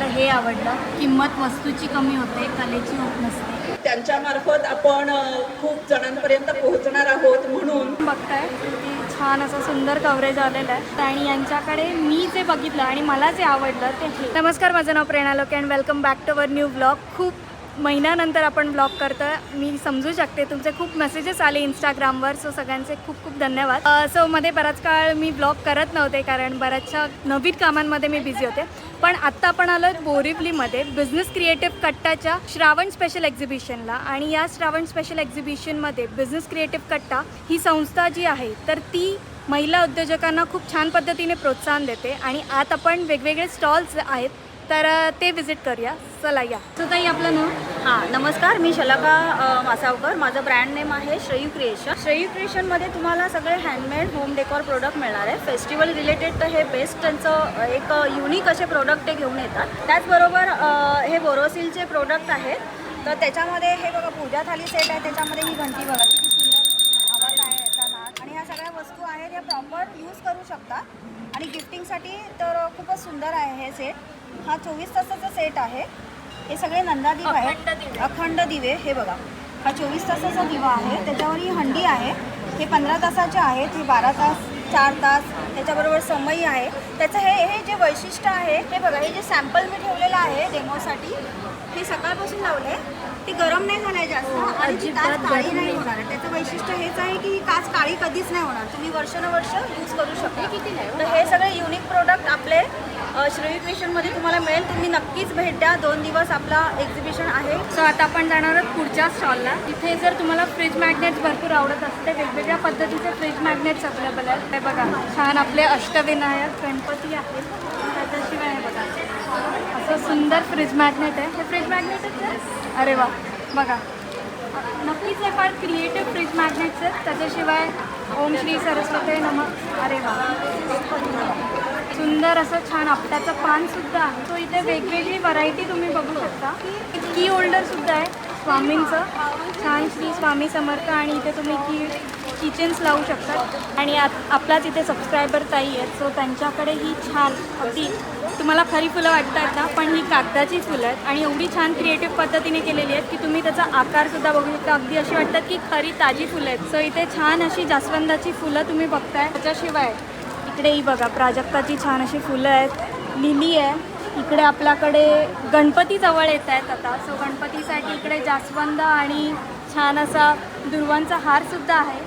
मला हे आवडलं. किंमत वस्तूची कमी होते कलेची होत नसते. त्यांच्यामार्फत आपण खूप जणांपर्यंत पोहोचणार आहोत म्हणून. बघताय की छान असं सुंदर कव्हरेज आलेलं आहे. आणि यांच्याकडे मी जे बघितलं आणि मला जे आवडलं ते नमस्कार माझं नाव Prerna Loke and welcome back to our new blog खूप महिन्यानंतर आपण ब्लॉग करतोय. मी समजू शकते तुमचे खूप मेसेजेस आले इंस्टाग्रामवर सो सगळ्यांचे खूप खूप धन्यवाद. सो मध्ये बराच काळ मी ब्लॉग करत नव्हते कारण बऱ्याचशा नवीन कामांमध्ये मी बिझी होते. पण आत्ता आपण आलो बोरिवलीमध्ये बिझनेस क्रिएटिव्ह कट्टाच्या श्रावण स्पेशल एक्झिबिशनला आणि या श्रावण स्पेशल एक्झिबिशनमध्ये बिझनेस क्रिएटिव्ह कट्टा ही संस्था जी आहे तर ती महिला उद्योजकांना खूप छान पद्धतीने प्रोत्साहन देते. आणि आत आपण वेगवेगळे स्टॉल्स आहेत तर ते विजिट करूया. चला या. ताई आपलं नाव? हां नमस्कार. मी शलाका अ, मासावकर. माझं ब्रँड नेम आहे श्रेयू क्रिएशन श्रेयू क्रिएशनमध्ये तुम्हाला सगळे हँडमेड होम डेकॉर प्रोडक्ट मिळणार आहे. फेस्टिवल रिलेटेड तर हे बेस्ट त्यांचं अ, एक युनिक असे प्रोडक्ट ते घेऊन येतात. त्याचबरोबर अ, हे बोरोसिलचे प्रोडक्ट आहेत. तर त्याच्यामध्ये हे बघा पूजा थाली सेट आहे. त्याच्यामध्ये ही घंटी बघा किती सुंदर आवाज आहे याचा आणि ह्या सगळ्या वस्तू आहेत या प्रॉपर यूज करू शकता. आणि गिफ्टिंगसाठी तर खूपच सुंदर आहे हे सेट हा चोवीस तासाचा सेट आहे. हे सगळे नंदादीप आहेत. अखंड दिवे. हे बघा. हा चोवीस तासाचा दिवा आहे. त्याच्यावर ही हंडी आहे. हे पंधरा तासाचे आहेत. हे बारा तास चार तास त्याच्याबरोबर समई आहे. त्याचं हे हे जे वैशिष्ट्य आहे हे बघा हे जे सॅम्पल मी ठेवलेलं आहे डेमोसाठी हे सकाळपासून लावले ती गरम नाही झालाय जास्त आणि ती काच काळी नाही होणार. त्याचं वैशिष्ट्य हेच आहे की ही काच काळी कधीच नाही होणार. तुम्ही वर्षानुवर्ष यूज करू शकता. तर हे सगळे युनिक प्रोडक्ट आपले श्रेयू क्रिएशनमध्ये तुम्हाला मिळेल. तुम्ही नक्कीच भेट द्या. दोन दिवस आपला एक्झिबिशन आहे. सो आता आपण जाणार आहोत पुढच्या स्टॉलला तिथे जर तुम्हाला फ्रीज मॅग्नेट्स भरपूर आवडत असते वेगवेगळ्या पद्धतीचे फ्रीज मॅग्नेट्स अवेलेबल आहेत. ते बघा छान आपले अष्टविनायक गणपती आहेत. त्याच्याशिवाय हे बघा. असं सुंदर फ्रीज मॅग्नेट आहे. हे फ्रीज मॅग्नेट आहे अरे वा. बघा. नक्कीच हे फार क्रिएटिव्ह फ्रीज मॅग्नेट्स आहेत. त्याच्याशिवाय ओम श्री सरस्वती नम. अरे वा. सुंदर असं छान आपट्याचं पान सुद्धा आहे. तो इथे वेगवेगळी व्हरायटी तुम्ही बघू शकता. की होल्डर सुद्धा आहे स्वामींचं. छान श्री स्वामी समर्थ आणि इथे तुम्ही की किचन्स लावू शकता. आणि आत आपलाच इथे सबस्क्रायबर ताई आहेत. सो त्यांच्याकडे ही छान अगदी तुम्हाला खरी फुलं वाटतात ना पण ही कागदाची फुलं आहेत. आणि एवढी छान क्रिएटिव्ह पद्धतीने केलेली आहेत की तुम्ही त्याचा आकारसुद्धा बघू शकता. अगदी अशी वाटतात की खरी ताजी फुलं आहेत. सो इथे छान अशी जास्वंदाची फुलं तुम्ही बघताय. त्याच्याशिवाय इकडे ही बघा प्राजक्ताची छान अशी फुलं आहेत लिली आहे. इकडे आपल्याकडे गणपती जवळ येत आहेत आता. सो गणपतीसाठी इकडे जास्वंद आणि छान असा दुर्वांचा हार सुद्धा आहे.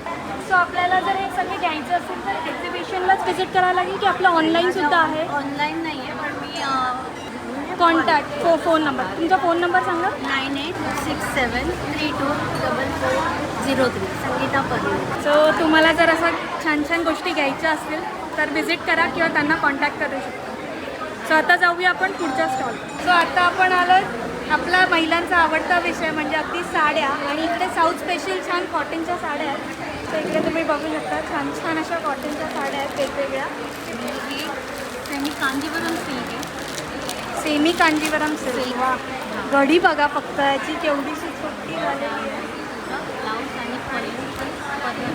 सो आपल्याला जर हे सगळे घ्यायचं असेल तर एक्झिबिशनलाच व्हिजिट करावं लागेल की आपलं ऑनलाईन सुद्धा आहे? ऑनलाईन नाही आहे पण मी कॉन्टॅक्ट फो फोन नंबर तुमचा फोन नंबर सांगा. Nine eight six seven three two double four zero three Sangeeta Padvi. So तुम्हाला जर असं छान छान गोष्टी घ्यायच्या असतील तर व्हिजिट करा किंवा त्यांना कॉन्टॅक्ट करू शकता. सो आता जाऊया आपण पुढच्या स्टॉल सो आता आपण आलो आपला महिलांचा आवडता विषय म्हणजे अगदी साड्या आणि इकडे साऊथ स्पेशल छान कॉटनच्या साड्या आहेत. सो इकडे तुम्ही बघू शकता छान छान अशा कॉटनच्या साड्या आहेत वेगवेगळ्या. त्यांनी कांजीवरम सिल्क आहे. सेमी कांजीवरम सिल्क वा घडी बघा फक्त याची केवढीशी छोटी झालेली आहे ब्लाऊज आणि पल्लू पण पदर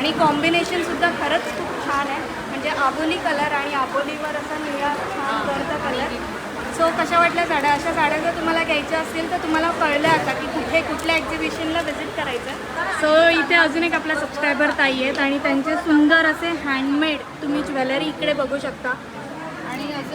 आणि कॉम्बिनेशनसुद्धा खरंच खूप छान आहे. म्हणजे आबोली कलर आणि आबोलीवर असा निळा छान गर्द कलर सो कशा वाटल्या साड्या अशा साड्या जर तुम्हाला घ्यायच्या असतील तर तुम्हाला कळलं आता की कुठे कुठल्या एक्झिबिशनला व्हिजिट करायचं. सो इथे अजून एक आपल्या सबस्क्रायबर ताई आहेत आणि त्यांचे सुंदर असे हँडमेड तुम्ही ज्वेलरी इकडे बघू शकता.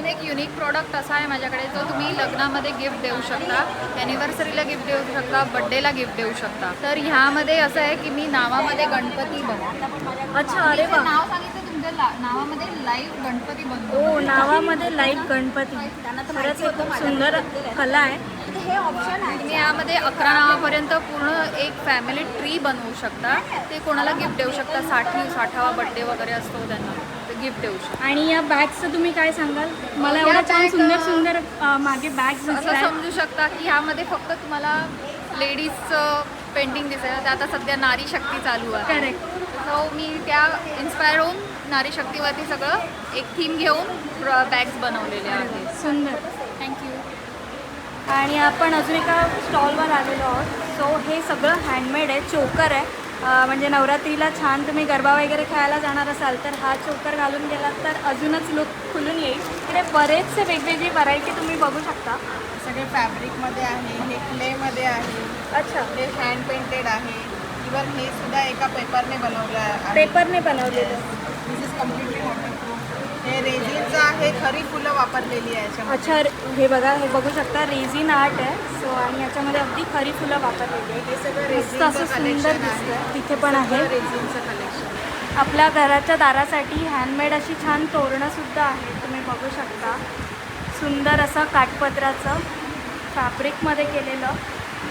अजून एक युनिक प्रॉडक्ट असा आहे माझ्याकडे जो तुम्ही लग्नामध्ये गिफ्ट देऊ शकता. ॲनिव्हर्सरीला गिफ्ट देऊ शकता बड्डेला गिफ्ट देऊ शकता. तर ह्यामध्ये असं आहे की मी नावामध्ये गणपती बनवू अच्छा अरे वा. नाव सांगितलं तुमच्या नावामध्ये लाईव्ह गणपती बनवू हो नावामध्ये लाइट गणपती. खरंच खूप सुंदर कला आहे. हे ऑप्शन आहे. तुम्ही यामध्ये अकरा नावापर्यंत पूर्ण एक फॅमिली ट्री बनवू शकता. ते कोणाला गिफ्ट देऊ शकता? साठी साठावा बड्डे वगैरे असतो त्यांना. गिफ्ट देऊ शकता. आणि या बॅगचं तुम्ही काय सांगाल? मला या एवढं छान सुंदर अ, सुंदर अ, मागे असं समजू शकता की ह्यामध्ये फक्त तुम्हाला लेडीजचं पेंटिंग दिसेल तर आता सध्या नारी शक्ती चालू आहे. करेक्ट सो मी त्या इन्स्पायर होऊन नारी शक्तीवरती सगळं एक थीम घेऊन बॅग्स बनवलेले आहेत. सुंदर. थँक्यू आणि आपण अजून एका स्टॉलवर आलेलो आहोत. सो हे सगळं हँडमेड आहे. चोकर आहे. म्हणजे नवरात्रीला छान तुम्ही गरबा वगैरे खेळायला जाणार असाल तर हा चोकर घालून गेलात तर अजूनच लुक खुलून येईल. इकडे बरेचसे वेगवेगळी व्हरायटी तुम्ही बघू शकता. सगळे फॅब्रिकमध्ये आहे हे क्लेमध्ये आहे अच्छा. हे हँड पेंटेड आहे. इवन हे सुद्धा एका पेपरने बनवलं आहे. पेपरने बनवलेलं. हे रेझिनचं आहे खरी फुलं वापरलेली आहे याच्यामध्ये. अच्छा हे बघा हे बघू शकता रेझिन आर्ट आहे. सो आणि याच्यामध्ये अगदी खरी फुलं वापरलेली आहे. हे सगळं मस्त असं सुंदर दिसतंय आहे. तिथे पण आहे. रेझिनचं कलेक्शन आपल्या घराच्या दारासाठी हँडमेड अशी छान तोरणंसुद्धा आहेत. तुम्ही बघू शकता. सुंदर असं काठपत्राचं फॅब्रिकमध्ये केलेलं.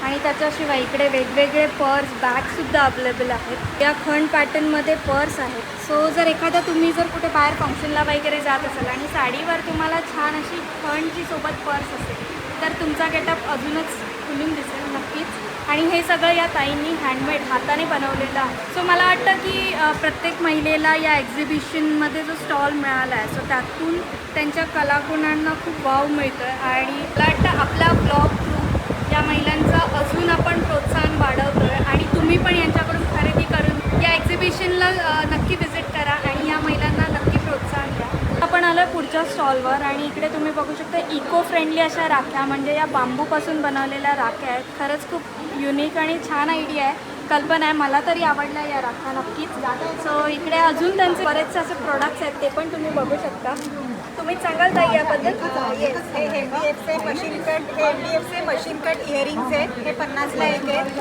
आणि त्याच्याशिवाय इकडे वेगवेगळे पर्स बॅगसुद्धा अवेलेबल आहेत. या खंड पॅटर्नमध्ये पर्स आहेत. सो जर एखादा तुम्ही जर कुठे बाहेर फंक्शनला वगैरे जात असाल आणि साडीवर तुम्हाला छान अशी खंडची सोबत पर्स असेल तर तुमचा गेटअप अजूनच खुलून दिसेल नक्कीच. आणि हे सगळं या ताईंनी हँडमेड हाताने बनवलेलं आहे. सो मला वाटतं की प्रत्येक महिलेला या एक्झिबिशनमध्ये जो स्टॉल मिळाला आहे सो त्यातून त्यांच्या कलागुणांना खूप वाव मिळतो आहे आणि मला वाटतं आपला ब्लॉग थ्रू या महिलांचं अजून आपण प्रोत्साहन वाढवतो आहे आणि तुम्ही पण यांच्याकडून खरेदी करून या एक्झिबिशनला अ, नक्की व्हिजिट करा आणि या महिलांना नक्की प्रोत्साहन द्या आपण आलो पुढच्या स्टॉलवर आणि इकडे तुम्ही बघू शकता इको फ्रेंडली अशा राख्या म्हणजे या बांबूपासून बनवलेल्या राख्या आहेत. खरंच खूप युनिक आणि छान आयडिया आहे. कल्पना आहे मला तरी आवडल्या या राख्या नक्कीच. सो इकडे अजून त्यांचे बरेचसे असे प्रोडक्ट्स आहेत ते पण तुम्ही बघू शकता. तुम्ही सांगाल ताई याबद्दल? हे एम डी एफचे मशीन कट हे एम डी एफचे मशीन कट इयरिंग्स आहेत. हे पन्नासला एक आहेत.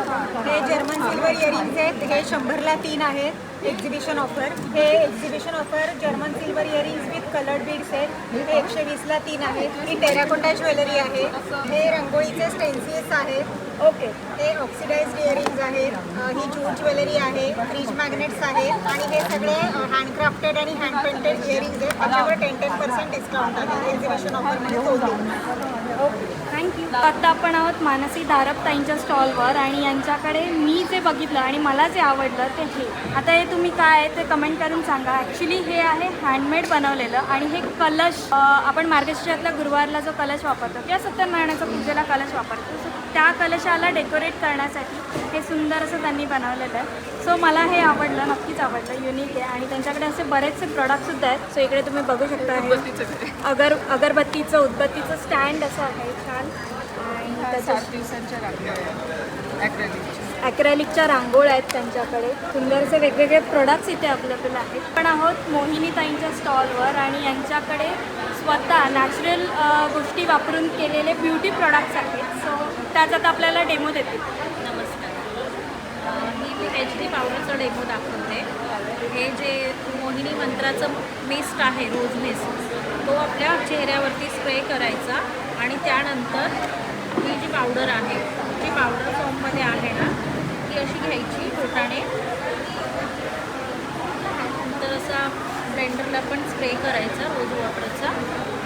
हे जर्मन सिल्वर इयरिंग्स आहेत. हे शंभरला तीन आहेत. एक्झिबिशन ऑफर हे exhibition offer German silver earrings coloured beads आहेत. हे एकशे वीसला तीन आहेत. ही टेराकोटा ज्वेलरी आहे. हे रंगोळीचे स्टेन्सिल्स आहेत. ओके. हे ऑक्सिडाइज्ड इयरिंग्ज आहेत. ही जूट ज्वेलरी आहे. फ्रीज मॅग्नेट्स आहेत. आणि हे सगळे हँडक्राफ्टेड आणि हँड पेंटेड इयरिंग्ज आहेत. त्याच्यावर टेन टेन पर्सेंट डिस्काउंट आहे. एक्झिबिशन ऑफरमध्ये तो थँक्यू आता आपण आहोत मानसी ताईंच्या स्टॉलवर आणि यांच्याकडे मी जे बघितलं आणि मला जे आवडलं ते हे. आता हे तुम्ही काय आहे ते कमेंट करून सांगा. ॲक्च्युली हे आहे हँडमेड बनवलेलं आणि हे कलश आपण मार्गशीर्षातल्या गुरुवारला जो कलश वापरतो किंवा सत्यनारायणाचा पूजेला कलश वापरतो सो त्या कलशाला डेकोरेट करण्यासाठी हे सुंदर असं त्यांनी बनवलेलं आहे. सो मला हे आवडलं नक्कीच आवडलं युनिक आहे. आणि त्यांच्याकडे असे बरेचसे प्रॉडक्टसुद्धा आहेत. सो इकडे तुम्ही बघू शकता अगर अगरबत्तीचं उदबत्तीचं स्टँड असं आहे छान. आणि सात दिवसांच्या ॲक्रेलिकच्या रांगोळ्या आहेत त्यांच्याकडे. सुंदरसे वेगवेगळे प्रोडक्ट्स इथे अवेलेबल आहेत. पण आहोत मोहिनी ताईंच्या स्टॉलवर आणि यांच्याकडे स्वतः नॅचरल गोष्टी वापरून केलेले ब्युटी प्रॉडक्ट्स आहेत. सो त्याच आता आपल्याला डेमो देतील नमस्कार. मी एच डी पावडरचं डेमो दाखवते. हे जे मोहिनी मंत्राचं मिस्ट आहे रोज मिस्ट तो आपल्या चेहऱ्यावरती स्प्रे करायचा आणि त्यानंतर ही जी पावडर आहे जी पावडर फॉर्ममध्ये आहे ना ती अशी घ्यायची बोटाने नंतर असा ब्लेंडरला पण स्प्रे करायचा रोज वॉटरचा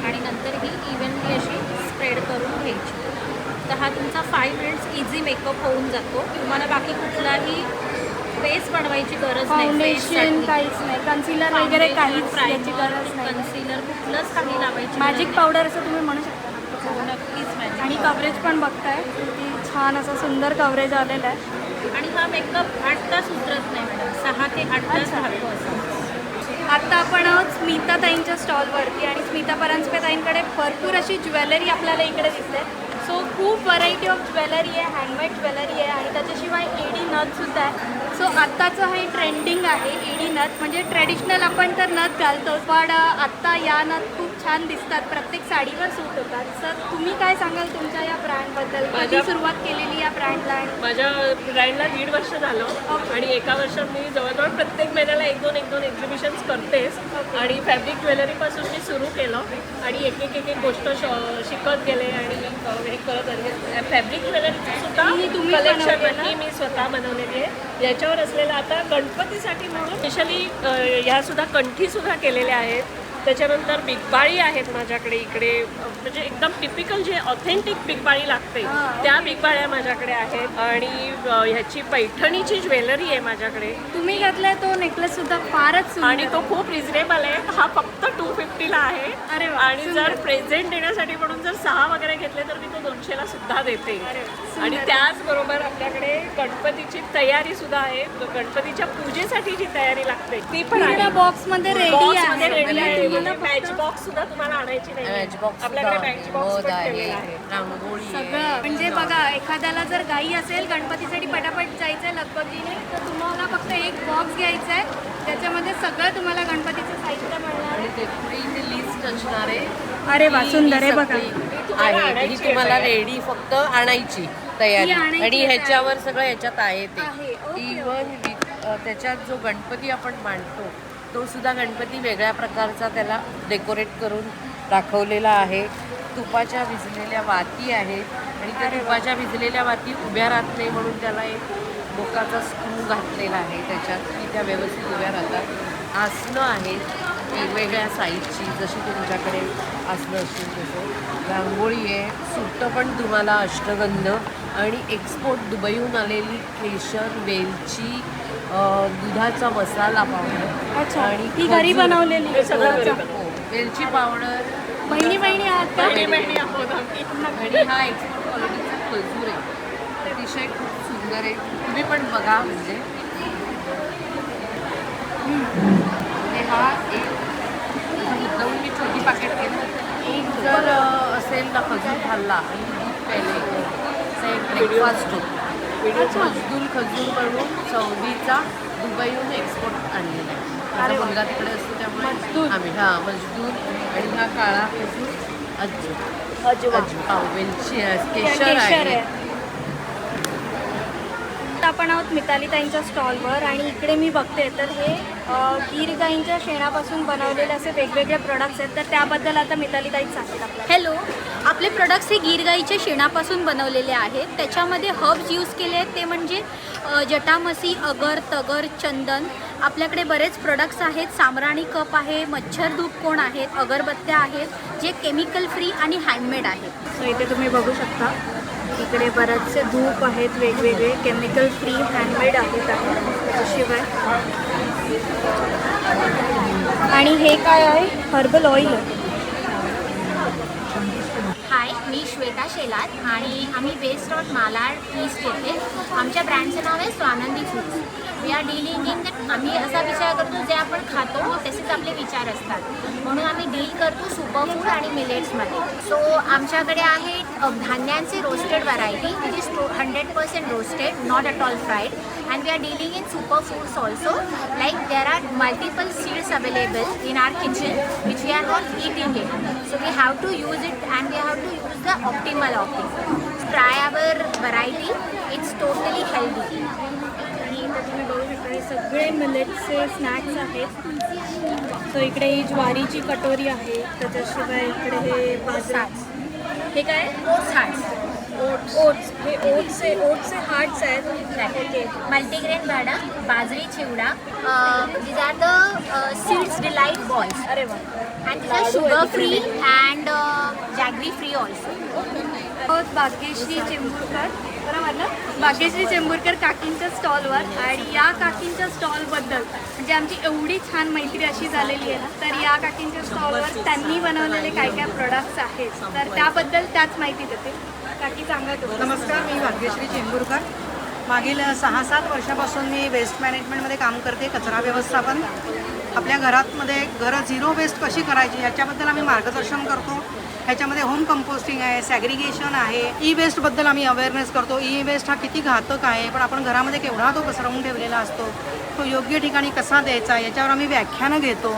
आणि नंतर ही इव्हनली अशी स्प्रेड करून घ्यायची. तर हा तुमचा फाय मिनिट्स इझी मेकअप होऊन जातो. तुम्हाला बाकी कुठलाही बेस बनवायची गरज नाही फाउंडेशन काहीच नाही कन्सिलर वगैरे काहीच याची गरज नाही. कन्सिलर कुठलंच काही लावायची मॅजिक पावडर असं तुम्ही म्हणू शकता. हो, नक्कीच मॅजिक आणि कव्हरेज पण बघताय. किती छान असं सुंदर कव्हरेज आलेलं आहे. आणि हा मेकअप आठ तास उतरत नाही मॅडम सहा ते आठ तास. राहतो असं. आता आपण आहोत स्मिता ताईंच्या स्टॉलवरती आणि स्मिता परांजपे ताईंकडे भरपूर अशी ज्वेलरी आपल्याला इकडे दिसते. सो खूप व्हरायटी ऑफ ज्वेलरी आहे हँडमेड ज्वेलरी आहे आणि त्याच्याशिवाय एडी नथसुद्धा आहे. सो आत्ताचं हे ट्रेंडिंग आहे एडी नथ. म्हणजे ट्रेडिशनल आपण तर नथ घालतो पण आत्ता या नथ खूप छान दिसतात. प्रत्येक साडीवर सूट होतात. सर तुम्ही काय सांगाल तुमच्या या ब्रँडबद्दल कधी माझ्या- सुरुवात केलेली या ब्रँडला माझ्या ब्रँडला दीड वर्ष झालं आणि एका वर्षात मी जवळजवळ प्रत्येक महिन्याला एक दोन एक दोन एक्झिबिशन्स करतेच. आणि फॅब्रिक ज्वेलरीपासून मी सुरू केलं. आणि एक एक एक एक गोष्ट शिकत गेले आणि हे करत आले. फॅब्रिक ज्वेलरीची सुद्धा कलेक्शन मी स्वतः बनवलेली आहे. याच्यावर असलेलं आता गणपतीसाठी म्हणून स्पेशली ह्या सुद्धा कंठी सुद्धा केलेल्या आहेत. त्याच्यानंतर बिगबाळी आहेत माझ्याकडे इकडे म्हणजे एकदम टिपिकल जे ऑथेंटिक बिगबाळी लागते त्या बिगबाळ्या माझ्याकडे आहेत. आणि ह्याची पैठणीची ज्वेलरी आहे माझ्याकडे. तुम्ही घातलाय तो नेकलेस सुद्धा फारच सुंदर आणि तो खूप रिझनेबल आहे. हा फक्त टू फिफ्टीला आहे. अरे आणि जर प्रेझेंट देण्यासाठी म्हणून जर सहा वगैरे घेतले तर मी तो दोनशेला सुद्धा देते. आणि त्याचबरोबर आपल्याकडे गणपतीची तयारी सुद्धा आहे. गणपतीच्या पूजेसाठी जी तयारी लागते ती पण बॉक्समध्ये रेडी आहे. मॅच बॉक्स सुद्धा तुम्हाला आणायची नाही आपल्याकडे ठेवलेला आहे. रांगोळी सगळं म्हणजे बघा एखाद्याला जर घाई असेल गणपतीसाठी पटापट जायचंय लगबगीने तर तुम्हाला फक्त एक बॉक्स घ्यायचा आहे त्याच्यामध्ये सगळं तुम्हाला गणपतीचं साहित्य मिळणार आणि ते पुढे इथे लिस्ट असणार आहे अरे वा ही- सुंदर ही आहे बघा आहे. ही तुम्हाला रेडी फक्त आणायची तयारी. ही आणायची आणि आहे. ह्याच्यावर सगळं ह्याच्यात आहे आहे, ते इवन त्याच्यात जो गणपती आपण मांडतो तो सुद्धा गणपती वेगळ्या प्रकारचा त्याला डेकोरेट करून दाखवलेला आहे. तुपाच्या भिजलेल्या वाती आहेत. आणि त्या तुपाच्या भिजलेल्या वाती उभ्या राहत नाही म्हणून त्याला एक बोकाचा स्क्रू घातलेला आहे. त्याच्यात की त्या व्यवस्थित उभ्या राहतात. आसनं आहेत वेगवेगळ्या साईजची जशी तुमच्याकडे आसनं असतील तसं. रांगोळी आहे. सुट्टं पण तुम्हाला अष्टगंध. आणि एक्सपोर्ट दुबईहून आलेली केशर वेलची दुधाचा मसाला पावडर. अच्छा. ही घरी. बनवलेली हो, वेलची पावडर बहिणी बहिणी आहात का? बहिणी बहिणी आहोत आम्ही. हा एक्सपोर्ट क्वालिटीचा खजूर आहे. ते अतिशय खूप सुंदर आहे. तुम्ही पण बघा म्हणजे. हा एक मुद्दाहून मी छोटी पाकेट केलं एक जर असेल ना खजूर खाल्ला आणि दूध प्यायले एक ब्रेकफास्ट होतो. मजदूर खजूर बनवून सौदीचा दुबईहून एक्सपोर्ट आणलेला आहे. माझा मुलगा तिकडे असतो त्यामुळे आम्ही हां मजदूर आणि हा काळा खजूर अजून. अजवा. अजवा. वेलची आहे, केशर आहे. आपण आहोत मितालीताईंच्या स्टॉलवर आणि इकडे मी बघते तर हे गीर गाईंच्या शेणापासून बनवलेले असे वेगवेगळे प्रोडक्ट्स आहेत तर त्याबद्दल आता मितालीताईच सांगेल आपल्याला. हॅलो आपले प्रोडक्ट्स हे गिरगाईच्या शेणापासून बनवलेले आहेत. त्याच्यामध्ये हर्ब्स यूज केले आहेत. ते म्हणजे जटामसी अगर तगर चंदन. आपल्याकडे बरेच प्रोडक्ट्स आहेत. सामराणी कप आहे मच्छर धूप कोण आहेत अगरबत्त्या आहेत जे केमिकल फ्री आणि हँडमेड आहेत. सो इथे तुम्ही बघू शकता. इकडे बरेचसे धूप आहेत वेगवेगळे. केमिकल फ्री हँडमेड आहेत आहे. त्याच्याशिवाय. आणि हे काय आहे? हर्बल ऑइल हाय मी श्वेता शेलार आणि आम्ही बेस्ड ऑन मालाड ईस्ट येथे. आमच्या ब्रँडचं नाव आहे Swanandi foods we are dealing in that आम्ही असा विचार करतो जे आपण खातो तसेच आपले विचार असतात. म्हणून आम्ही डील करतो सुपर फूड आणि मिलेट्समध्ये सो आमच्याकडे आहे धान्यांचे roasted variety which is hundred percent roasted not at all fried and we are dealing in super foods also like there are multiple seeds available in our kitchen which we are not eating it So we have to use it and we have to use the optimal of it. Try our variety. It's totally healthy. आणि इथे तुम्ही बघू शकता हे सगळे मिलेटचे snacks आहेत so इकडे ही ज्वारीची कटोरी आहे त्याच्याशिवाय इकडे हे बाजरा हे काय Oats hearts. ओट्स. हे ओट्सचे ओट्सचे हार्ट्स आहेत. Okay Multigrain vada, bajri chivda. Uh, these are the uh, seeds delight balls. अरे वा. Sugar free and uh, jaggery free also. आहोत भाग्यश्री चेंबूरकर. बरोबर ना भाग्यश्री चेंबूरकर काकींच्या स्टॉलवर आणि या काकींच्या स्टॉलबद्दल. म्हणजे आमची एवढी छान मैत्री अशी झालेली आहे ना तर या काकींच्या स्टॉलवर त्यांनी बनवलेले काय काय प्रोडक्ट्स आहेत तर त्याबद्दल त्याच माहिती देते नमस्कार मी भाग्यश्री चेंबूरकर मागील सहा सात वर्षापासून मी वेस्ट मॅनेजमेंटमध्ये काम करते कचरा व्यवस्थापन. आपल्या घरातमध्ये घरं झिरो वेस्ट कशी करायची याच्याबद्दल आम्ही मार्गदर्शन करतो. ह्याच्यामध्ये होम कंपोस्टिंग आहे सॅग्रिगेशन आहे ई वेस्टबद्दल आम्ही अवेअरनेस करतो. ई वेस्ट हा किती घातक आहे पण आपण घरामध्ये केवढा तो पसरवून ठेवलेला असतो तो योग्य ठिकाणी कसा द्यायचा याच्यावर आम्ही व्याख्यानं घेतो.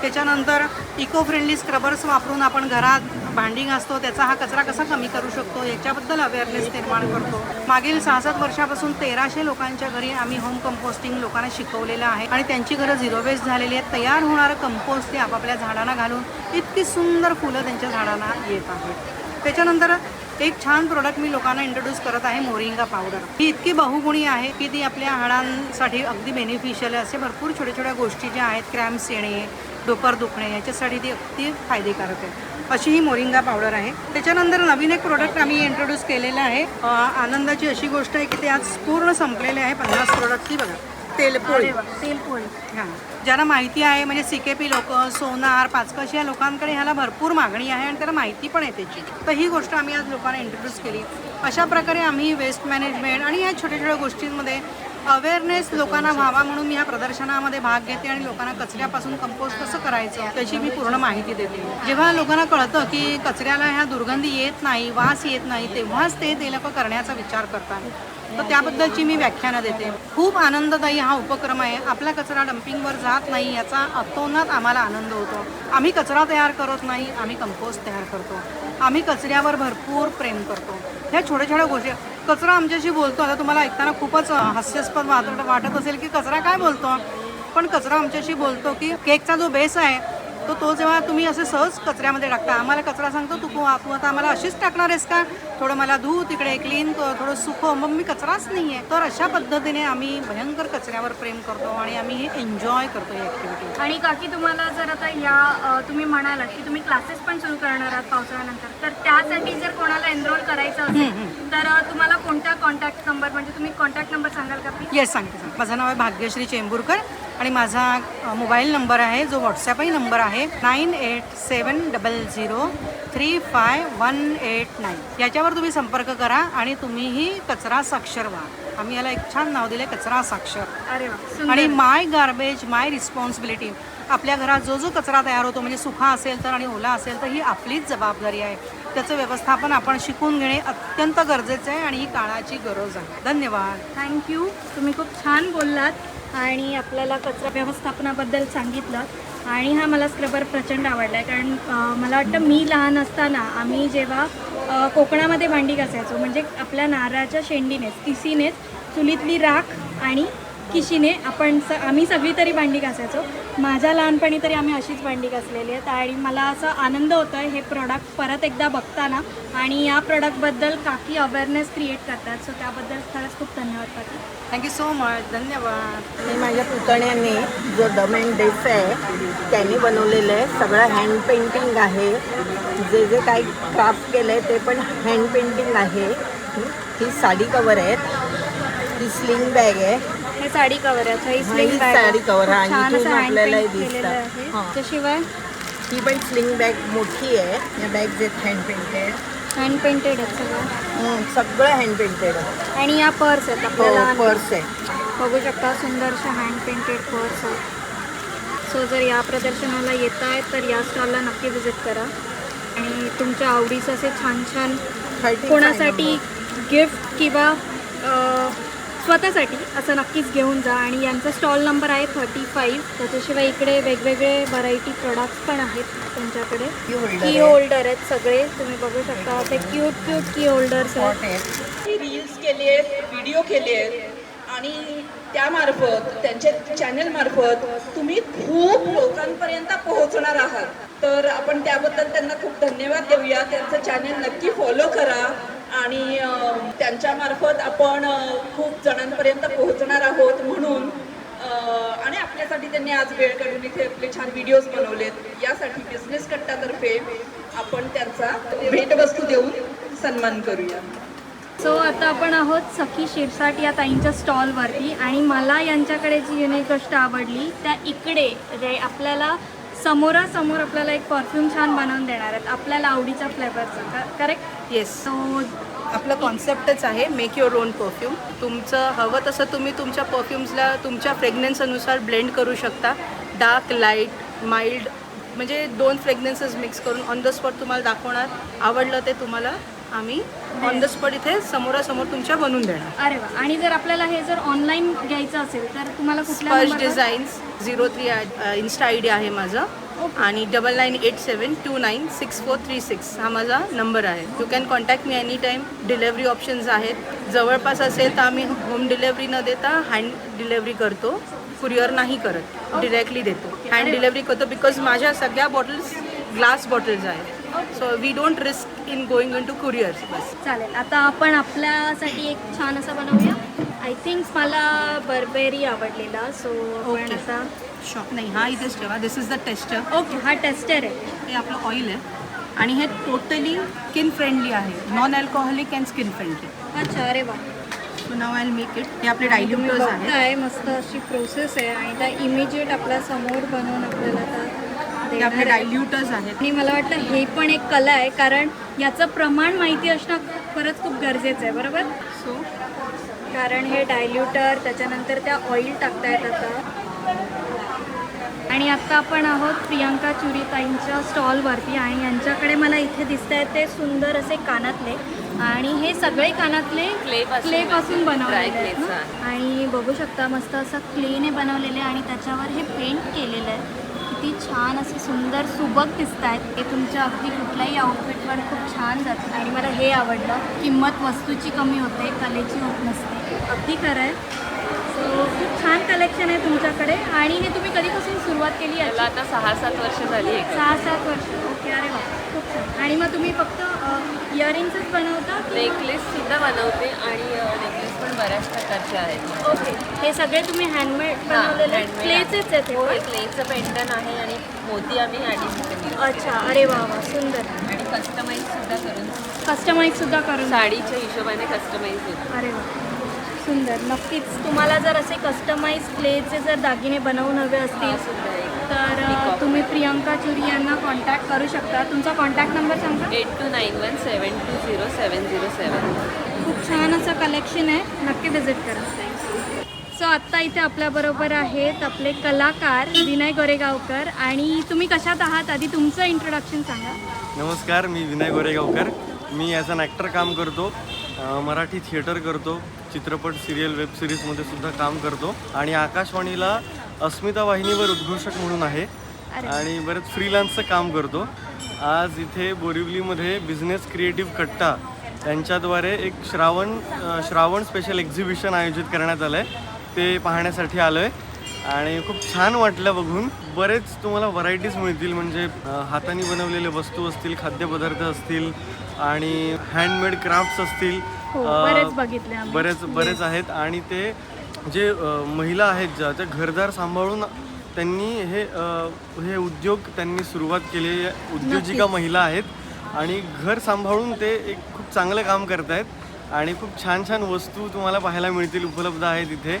त्याच्यानंतर इको फ्रेंडली स्क्रबर्स वापरून आपण घरात भांडी घासतो त्याचा हा कचरा कसा कमी करू शकतो? याच्याबद्दल अवेअरनेस निर्माण करतो. मागील सहा सात वर्षापासून तेराशे लोकांच्या घरी आम्ही होम कंपोस्टिंग लोकांना शिकवलेलं आहे आणि त्यांची घरं झिरो वेस्ट झालेली आहेत. तयार होणारं कंपोस्ट ते आपापल्या झाडांना घालून इतकी सुंदर फुलं त्यांच्या झाडांना येत आहेत. त्याच्यानंतर एक छान प्रोडक्ट मी लोकांना इंट्रोड्यूस करत आहे मोरिंगा पावडर ही इतकी बहुगुणी आहे की ती आपल्या हाडांसाठी अगदी बेनिफिशियल आहे. असे भरपूर छोट्या छोट्या गोष्टी ज्या आहेत क्रॅम्प्स येणे डोपर दुखणे याच्यासाठी ती अगदी फायदेकारक आहे. अशी ही मोरिंगा पावडर आहे. त्याच्यानंतर नवीन एक प्रोडक्ट आम्ही इंट्रोड्यूस केलेलं आहे. आनंदाची अशी गोष्ट आहे की ते आज पूर्ण संपलेले आहे. पन्नास प्रोडक्ट ती बघा. तेलपोळी. तेलपोळी. हां. ज्यांना माहिती आहे म्हणजे सी के पी लोक सोनार पाचकशी या लोकांकडे ह्याला भरपूर मागणी आहे आणि त्याला माहिती पण आहे त्याची. तर ही गोष्ट आम्ही आज लोकांना इंट्रोड्यूस केली. अशा प्रकारे आम्ही वेस्ट मॅनेजमेंट आणि या छोट्या छोट्या गोष्टींमध्ये अवेअरनेस लोकांना व्हावा म्हणून मी ह्या प्रदर्शनामध्ये भाग घेते आणि लोकांना कचऱ्यापासून कंपोस्ट कसं करायचं त्याची मी पूर्ण माहिती देते. जेव्हा लोकांना कळतं की कचऱ्याला ह्या दुर्गंधी येत नाही वास येत नाही तेव्हाच ते ते लोक करण्याचा विचार करतात. तर त्याबद्दलची मी व्याख्यानं देते. खूप आनंददायी हा उपक्रम आहे. आपला कचरा डम्पिंगवर जात नाही याचा अतोनात आम्हाला आनंद होतो. आम्ही कचरा तयार करत नाही आम्ही कंपोस्ट तयार करतो. आम्ही कचऱ्यावर भरपूर प्रेम करतो. ह्या छोट्या छोट्या गोष्टी कचरा आमच्याशी बोलतो आता तुम्हाला ऐकताना खूपच हास्यास्पद वाटत वाटत असेल की कचरा काय बोलतो? पण कचरा आमच्याशी बोलतो की केकचा जो बेस आहे तो तो जेव्हा तुम्ही असे सहज कचऱ्यामध्ये टाकता आम्हाला कचरा सांगतो तू तू आता आम्हाला अशीच टाकणार आहेस का? थोडं मला धू तिकडे क्लीन कर थोडं सुकव मग मी कचराच नाही आहे तर अशा पद्धतीने आम्ही भयंकर कचऱ्यावर प्रेम करतो आणि आम्ही हे एन्जॉय करतो ही ॲक्टिव्हिटी आणि काकी तुम्हाला जर आता या तुम्ही म्हणालात की तुम्ही क्लासेस पण सुरू करणार आहात पावसाळ्यानंतर तर त्यासाठी जर कोणाला एनरोल करायचं असेल तर तुम्हाला कोणता कॉन्टॅक्ट नंबर म्हणजे तुम्ही कॉन्टॅक्ट नंबर सांगाल का येस सांगते सांगते. माझं नाव आहे भाग्यश्री चेंबूरकर. आणि माझा मोबाईल नंबर आहे जो व्हॉट्सॲपही नंबर आहे nine eight seven double zero three five one eight nine. याच्यावर तुम्ही संपर्क करा आणि तुम्हीही कचरा साक्षर व्हा. आम्ही याला एक छान नाव दिलं कचरा साक्षर. अरे आणि माय गार्बेज माय रिस्पॉन्सिबिलिटी. आपल्या घरात जो जो कचरा तयार होतो म्हणजे सुखा असेल तर आणि ओला असेल तर ही आपलीच जबाबदारी आहे. त्याचं व्यवस्थापन आपण शिकून घेणे अत्यंत गरजेचं आहे आणि ही काळाची गरज आहे. धन्यवाद. थँक्यू तुम्ही खूप छान बोललात. आणि आपल्याला कचरा व्यवस्थापनाबद्दल सांगितलं. आणि हा मला स्क्रबर प्रचंड आवडला आहे कारण मला वाटतं मी लहान असताना आम्ही जेव्हा कोकणामध्ये भांडी घासायचो म्हणजे आपल्या नारळाच्या शेंडीनेच तिसीनेच चुलीतली राख आणि किशीने आपण स आम्ही सगळी तरी भांडी घासायचो. माझ्या लहानपणी तरी आम्ही अशीच भांडी घासलेली आहेत आणि मला असा आनंद होतो आहे हे प्रोडक्ट परत एकदा बघताना आणि या प्रोडक्टबद्दल काकी अवेअरनेस क्रिएट करतात. सो त्याबद्दल खरंच खूप धन्यवाद काकी थँक्यू सो मच धन्यवाद. मी माझ्या पुतण्याने जो दम अँड डेस आहे त्यांनी बनवलेलं आहे. सगळं हँड पेंटिंग आहे. जे जे काही क्राफ्ट केलं आहे ते पण हँड पेंटिंग आहे. ही साडी कवर आहेत. ही स्लिंग बॅग आहे. हे साडी कवर आहे. ही स्लिंग बॅग साडी cover आहे. छान इथून आपल्याला आहे. त्याशिवाय? ही पण स्लिंग बॅग मोठी आहे. या बॅग्स आहेत हँड पेंटेड हँड पेंटेड सगळं सगळं हँड पेंटेड आहे. आणि या पर्स आहेत आपल्याला हो पर्स आहे. बघू शकता सुंदरशा हँड पेंटेड पर्स आहेत. सो जर या प्रदर्शनाला येत आहेत तर या स्टॉलला नक्की विजिट करा. आणि तुमच्या आवडीचं असे छान छान 35 कोणासाठी गिफ्ट किंवा स्वतःसाठी असं नक्कीच घेऊन जा. आणि यांचा स्टॉल नंबर आहे थर्टी फाईव्ह. त्याच्याशिवाय इकडे वेगवेगळे व्हरायटी प्रोडक्ट्स पण आहेत त्यांच्याकडे. की. होल्डर आहेत. सगळे. तुम्ही बघू शकता असे क्यूट क्यूट की होल्डर्स आहेत. रील्स केली आहेत व्हिडिओ केले आहेत. आणि त्यामार्फत त्यांच्या चॅनल मार्फत तुम्ही खूप लोकांपर्यंत पोहोचणार आहात. तर आपण त्याबद्दल त्यांना खूप धन्यवाद देऊया. त्यांचं चॅनल नक्की फॉलो करा. आणि त्यांच्यामार्फत आपण खूप जणांपर्यंत पोहोचणार आहोत म्हणून आणि आपल्यासाठी त्यांनी आज वेळ काढून इथे आपले छान व्हिडिओज बनवलेत. यासाठी बिझनेस कट्टातर्फे आपण त्यांचा भेटवस्तू देऊन सन्मान करूया. सो आता आपण आहोत सखी शिरसाट या ताईंच्या स्टॉलवरती आणि मला यांच्याकडे जी युनिक गोष्ट आवडली त्या इकडे जे आपल्याला समोरासमोर आपल्याला एक परफ्यूम छान बनवून देणार आहेत आपल्याला आवडीच्या फ्लेवरचा करेक्ट येस सो आपलं कॉन्सेप्टच आहे मेक युअर ओन परफ्यूम तुमचं हवं तसं तुम्ही तुमच्या परफ्युम्सला तुमच्या फ्रेग्नन्सनुसार ब्लेंड करू शकता. डार्क लाइट माइल्ड म्हणजे दोन फ्रेग्नन्सेस मिक्स करून ऑन द स्पॉट तुम्हाला दाखवणार. आवडलं ते तुम्हाला आम्ही ऑन द स्पॉट इथे समोरासमोर तुमच्या बनवून देणार. अरे वा. आणि जर आपल्याला हे जर ऑनलाईन घ्यायचं असेल तर तुम्हाला कुठल्या Sparsh designs zero three insta I D आहे माझं. आणि double nine eight seven two nine six four three six हा माझा नंबर आहे. You can contact me any time delivery options आहेत. जवळपास असेल तर आम्ही होम डिलेवरी न देता हँड डिलेवरी करतो. कुरिअर नाही करत. डिरेक्टली देतो. हँड डिलेवरी करतो बिकॉज माझ्या सगळ्या बॉटल्स ग्लास बॉटल्स आहेत. So we don't risk in going in to couriers बस चालेल. आता आपण आपल्यासाठी एक छान असं बनवूया. आय थिंक मला बर्बेरी आवडलेला. सो आपण Okay. शॉप नाही हा इथेच ठेवा. This is the tester okay हा टेस्टर आहे. हे आपलं ऑइल आहे. आणि हे टोटली स्किन फ्रेंडली आहे. Non alcoholic and skin friendly अच्छा अरे वा. So now I make it हे आपले तुम्ही डायल्युटर्स आहेत. बघताय मस्त अशी प्रोसेस आहे. आणि त्या इमिजिएट आपल्यासमोर बनवून आपल्याला आता हे आपले देणार आहे. डायल्युटर्स आहेत. आणि मला वाटतं हे पण एक कला आहे कारण याचं प्रमाण माहिती असणं खरंच खूप गरजेचं आहे बरोबर? सो कारण हे डायल्युटर त्याच्यानंतर त्या ऑइल टाकतायत आता आणि आत्ता आपण आहोत प्रियांका चुरीताईंच्या स्टॉलवरती आणि यांच्याकडे मला इथे दिसत आहेत ते सुंदर असे कानातले. आणि हे सगळे कानातले Clayपासून क्ले पासून बनवलेले Dry आहेत clayचं ना? आहे. आणि बघू शकता मस्त असं क्लेने बनवलेले आणि त्याच्यावर हे पेंट केलेलं आहे. किती छान असे सुंदर सुबक दिसत आहेत. हे तुमच्या अगदी कुठल्याही आउटफिटवर खूप छान जातं आणि मला हे आवडलं. किंमत वस्तूची कमी होते कलेची होत नसते. अगदी खरं आहे. सो छान कलेक्शन आहे तुमच्याकडे. आणि हे तुम्ही कधीपासून सुरुवात केली मला आहे आता सहा सात वर्ष झाली आहे. सहा सात वर्ष. ओके अरे वा खूप छान. आणि मग तुम्ही फक्त इयरिंग्सच बनवता नेकलेस सुद्धा बनवते आणि नेकलेस पण बऱ्याच प्रकारचे आहेत. ओके हे सगळे तुम्ही हँडमेड बनवलेले handmade क्लेचेच आहेत हे हो पण? क्लेचं पेंटन आहे आणि मोती आम्ही आर्टिफिशियल अच्छा अरे वा वा सुंदर. आणि कस्टमाइज सुद्धा करून. कस्टमाइज सुद्धा करून. साडीच्या हिशोबाने कस्टमाइज होतं. अरे वा. सुंदर नक्कीच. तुम्हाला जर असे कस्टमाइज क्लेचे जर दागिने बनवून हवे असतील सुद्धा एक तर अ, तुम्ही प्रियंका चुरी यांना कॉन्टॅक्ट करू शकता. तुमचा कॉन्टॅक्ट नंबर सांगा. Eight two nine one seven two zero seven zero seven. खूप छान असं कलेक्शन आहे. नक्की व्हिजिट करा. सो आत्ता इथे आपल्याबरोबर आहेत आपले कलाकार विनय गोरेगावकर. आणि तुम्ही कशात आहात? आधी तुमचं इंट्रोडक्शन सांगा. नमस्कार मी विनय गोरेगावकर. मी ॲज अन ॲक्टर काम करतो. मराठी थिएटर करतो. चित्रपट सिरियल वेब सिरीजमध्ये सुद्धा काम करतो. आणि आकाशवाणीला अस्मिता वाहिनीवर उद्घोषक म्हणून आहे. आणि बरेच फ्रीलान्सचं काम करतो. आज इथे बोरिवलीमध्ये बिझनेस क्रिएटिव्ह कट्टा त्यांच्याद्वारे एक श्रावण श्रावण स्पेशल एक्झिबिशन आयोजित करण्यात आलं आहे ते पाहण्यासाठी आलो आहे आणि खूप छान वाटलं बघून. बरेच तुम्हाला व्हरायटीज मिळतील म्हणजे हाताने बनवलेले वस्तू असतील खाद्यपदार्थ असतील आणि हँडमेड क्राफ्ट्स असतील. हो बरेच बरेच आहेत. आणि ते जे महिला आहेत ज्या त्या घरदार सांभाळून त्यांनी हे हे उद्योग त्यांनी सुरुवात केली. उद्योजिका महिला आहेत आणि घर सांभाळून ते एक खूप चांगलं काम करत आहेत आणि खूप छान छान वस्तू तुम्हाला पाहायला मिळतील उपलब्ध आहेत इथे.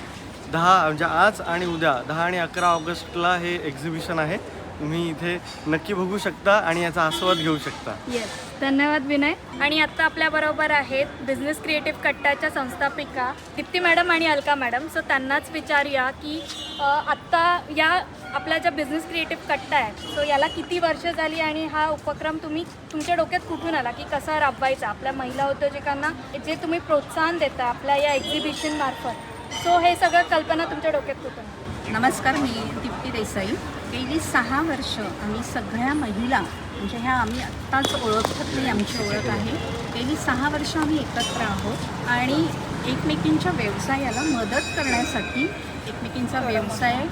दहा म्हणजे आज आणि उद्या दहा आणि अकरा ऑगस्टला हे एक्झिबिशन आहे. तुम्ही इथे नक्की बघू शकता आणि याचा आस्वाद घेऊ शकता. येस धन्यवाद विनय. आणि आत्ता आपल्याबरोबर आहेत बिझनेस क्रिएटिव्ह कट्टाच्या संस्थापिका दीप्ती मॅडम आणि अलका मॅडम. सो त्यांनाच विचारूया की आत्ता या आपला ज्या बिझनेस क्रिएटिव्ह कट्टा आहे सो याला किती वर्ष झाली आणि हा उपक्रम तुम्ही तुमच्या डोक्यात कुठून आला की कसा राबवायचा? आपल्या महिला उद्योजकांना जे तुम्ही प्रोत्साहन देता आपल्या या एक्झिबिशन मार्फत. सो हे सगळं कल्पना तुमच्या डोक्यात कुठून नमस्कार मी दीप्ती देसाई. गेली सहा वर्ष आम्ही सगळ्या महिला म्हणजे ह्या आम्ही आत्ताच ओळखत नाही आमची ओळख आहे. गेली सहा वर्ष आम्ही एकत्र आहोत आणि एकमेकींच्या व्यवसायाला मदत करण्यासाठी एकमेकींचा व्यवसाय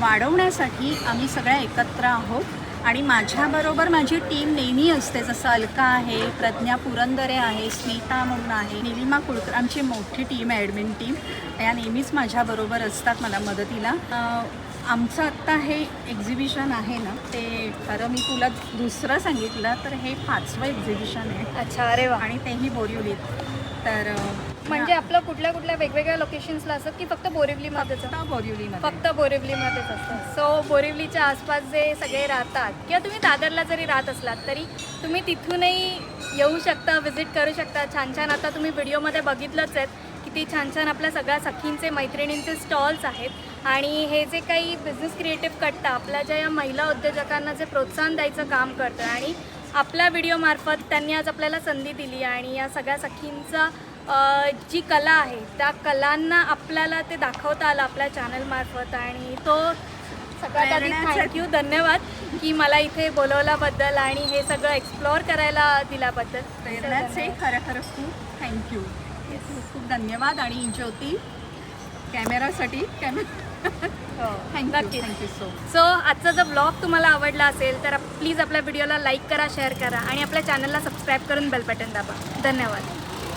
वाढवण्यासाठी आम्ही सगळ्या एकत्र आहोत. आणि माझ्याबरोबर माझी टीम नेहमी असते. जसं अलका आहे प्रज्ञा पुरंदरे आहे स्मिता म्हणून आहे निलिमा कुळकर आमची मोठी टीम आहे ॲडमिन टीम या नेहमीच माझ्याबरोबर असतात मला मदतीला. आमचं आत्ता हे एक्झिबिशन आहे ना ते खरं मी तुला दुसरं सांगितलं तर हे पाचवं एक्झिबिशन आहे. अच्छा अरे वा. आणि तेही बोरिवलीत. तर म्हणजे आपलं कुठल्या कुठल्या वेगवेगळ्या लोकेशन्सला असतं की फक्त बोरिवलीमध्येच फक्त बोरिवलीमध्ये. फक्त बोरिवलीमध्येच असतं सो बोरिवलीच्या आसपास जे सगळे राहतात किंवा तुम्ही दादरला जरी राहत असलात तरी तुम्ही तिथूनही येऊ शकता व्हिजिट करू शकता. छान छान आता तुम्ही व्हिडिओमध्ये बघितलंच आहेत किती छान छान आपल्या सगळ्या सखींचे मैत्रिणींचे स्टॉल्स आहेत. आणि हे जे काही बिझनेस क्रिएटिव्ह कट्टा आपल्या ज्या या महिला उद्योजकांना जे प्रोत्साहन द्यायचं काम करतं आणि आपल्या व्हिडिओमार्फत त्यांनी आज आपल्याला संधी दिली आणि या सगळ्या सखींचा जी कला आहे त्या कलांना आपल्याला ते दाखवता आलं आपल्या चॅनलमार्फत आणि तो सगळ्यात आधी थँक्यू धन्यवाद की मला इथे बोलवल्याबद्दल आणि हे सगळं एक्सप्लोअर करायला दिल्याबद्दल. प्रेरणाचे खरं खरं खूप थँक्यू खूप खूप धन्यवाद आणि Jyoti कॅमेरासाठी camera. Thank you so so आजचा जर ब्लॉग तुम्हाला आवडला असेल तर प्लीज आपल्या व्हिडिओला लाईक करा शेअर करा आणि आपल्या चॅनलला सबस्क्राईब करून बेल बटन दाबा. धन्यवाद.